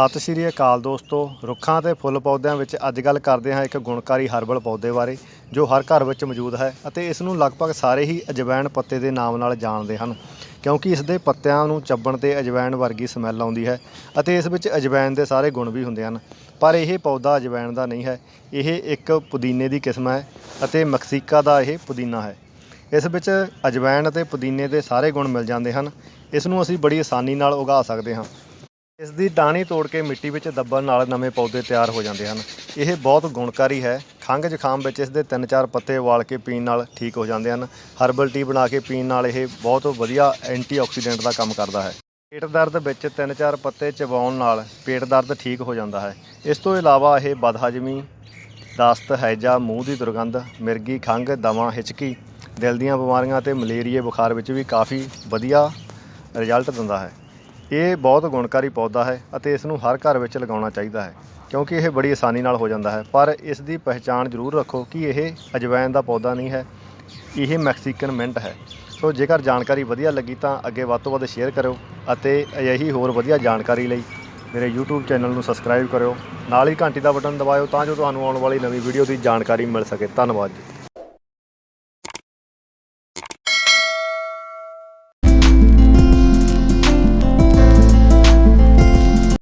ਸਤਿ ਸ਼੍ਰੀ ਅਕਾਲ ਦੋਸਤੋ। ਰੁੱਖਾਂ ਤੇ ਫੁੱਲ ਪੌਦਿਆਂ ਵਿੱਚ ਅੱਜ ਗੱਲ ਕਰਦੇ ਹਾਂ ਇੱਕ ਗੁਣਕਾਰੀ ਹਰਬਲ ਪੌਦੇ ਬਾਰੇ, ਜੋ ਹਰ ਘਰ ਵਿੱਚ ਮੌਜੂਦ ਹੈ ਅਤੇ ਇਸ ਨੂੰ ਲਗਭਗ ਸਾਰੇ ਹੀ ਅਜਵਾਇਣ ਪੱਤੇ ਦੇ ਨਾਮ ਨਾਲ ਜਾਣਦੇ ਹਨ, ਕਿਉਂਕਿ ਇਸ ਦੇ ਪੱਤਿਆਂ ਨੂੰ ਚੱਬਣ ਤੇ ਅਜਵਾਇਣ ਵਰਗੀ ਸਮੈਲ ਆਉਂਦੀ ਹੈ ਅਤੇ ਇਸ ਵਿੱਚ ਅਜਵਾਇਣ ਦੇ ਸਾਰੇ ਗੁਣ ਵੀ ਹੁੰਦੇ ਹਨ। ਪਰ ਇਹ ਪੌਦਾ ਅਜਵਾਇਣ ਦਾ ਨਹੀਂ ਹੈ, ਇਹ ਇੱਕ ਪੁਦੀਨੇ ਦੀ ਕਿਸਮ ਹੈ ਅਤੇ ਮੈਕਸੀਕਾ ਦਾ ਇਹ ਪੁਦੀਨਾ ਹੈ। ਇਸ ਵਿੱਚ ਅਜਵਾਇਣ ਅਤੇ ਪੁਦੀਨੇ ਦੇ ਸਾਰੇ ਗੁਣ ਮਿਲ ਜਾਂਦੇ ਹਨ। ਇਸ ਨੂੰ ਅਸੀਂ ਬੜੀ ਆਸਾਨੀ ਨਾਲ ਉਗਾ ਸਕਦੇ ਹਾਂ। ਇਸ ਦੀ ਟਾਹਣੀ ਤੋੜ ਕੇ ਮਿੱਟੀ ਵਿੱਚ ਦੱਬਣ ਨਾਲ ਨਵੇਂ ਪੌਦੇ ਤਿਆਰ ਹੋ ਜਾਂਦੇ ਹਨ। ਇਹ ਬਹੁਤ ਗੁਣਕਾਰੀ ਹੈ। ਖੰਘ ਜ਼ੁਕਾਮ ਵਿੱਚ ਇਸ ਦੇ 3-4 ਪੱਤੇ ਉਬਾਲ ਕੇ ਪੀਣ ਨਾਲ ਠੀਕ ਹੋ ਜਾਂਦੇ ਹਨ। ਹਰਬਲ ਟੀ ਬਣਾ ਕੇ ਪੀਣ ਨਾਲ ਇਹ ਬਹੁਤ ਵਧੀਆ ਐਂਟੀਆਕਸੀਡੈਂਟ ਦਾ ਕੰਮ ਕਰਦਾ ਹੈ। ਪੇਟ ਦਰਦ ਵਿੱਚ 3-4 ਪੱਤੇ ਚਬਾਉਣ ਨਾਲ ਪੇਟ ਦਰਦ ਠੀਕ ਹੋ ਜਾਂਦਾ ਹੈ। ਇਸ ਤੋਂ ਇਲਾਵਾ ਇਹ ਬਦਹਜਮੀ, ਦਸਤ, ਹੈਜਾ, ਮੂੰਹ ਦੀ ਦੁਰਗੰਧ, ਮਿਰਗੀ, ਖੰਘ ਦਮਾ ਹਿਚਕੀ, ਦਿਲ ਦੀਆਂ ਬਿਮਾਰੀਆਂ ਅਤੇ ਮਲੇਰੀਏ ਬੁਖਾਰ ਵਿੱਚ ਵੀ ਕਾਫੀ ਵਧੀਆ ਰਿਜ਼ਲਟ ਦਿੰਦਾ ਹੈ। ਇਹ ਬਹੁਤ ਗੁਣਕਾਰੀ ਪੌਦਾ ਹੈ ਅਤੇ ਇਸ ਨੂੰ ਹਰ ਘਰ ਵਿੱਚ ਲਗਾਉਣਾ ਚਾਹੀਦਾ ਹੈ, ਕਿਉਂਕਿ ਇਹ ਬੜੀ ਆਸਾਨੀ ਨਾਲ ਹੋ ਜਾਂਦਾ ਹੈ। ਪਰ ਇਸ ਦੀ ਪਹਿਚਾਣ ਜ਼ਰੂਰ ਰੱਖੋ ਕਿ ਇਹ ਅਜਵਾਇਣ ਦਾ ਪੌਦਾ ਨਹੀਂ ਹੈ, ਇਹ ਮੈਕਸੀਕਨ ਮਿੰਟ ਹੈ। ਸੋ ਜੇਕਰ ਜਾਣਕਾਰੀ ਵਧੀਆ ਲੱਗੀ ਤਾਂ ਅੱਗੇ ਵੱਧ ਤੋਂ ਵੱਧ ਸ਼ੇਅਰ ਕਰਿਓ ਅਤੇ ਅਜਿਹੀ ਹੋਰ ਵਧੀਆ ਜਾਣਕਾਰੀ ਲਈ ਮੇਰੇ YouTube ਚੈਨਲ ਨੂੰ ਸਬਸਕ੍ਰਾਈਬ ਕਰਿਓ। ਨਾਲ ਹੀ ਘੰਟੀ ਦਾ ਬਟਨ ਦਬਾਇਓ ਤਾਂ ਜੋ ਤੁਹਾਨੂੰ ਆਉਣ ਵਾਲੀ ਨਵੀਂ ਵੀਡੀਓ ਦੀ ਜਾਣਕਾਰੀ ਮਿਲ ਸਕੇ। ਧੰਨਵਾਦ ਜੀ।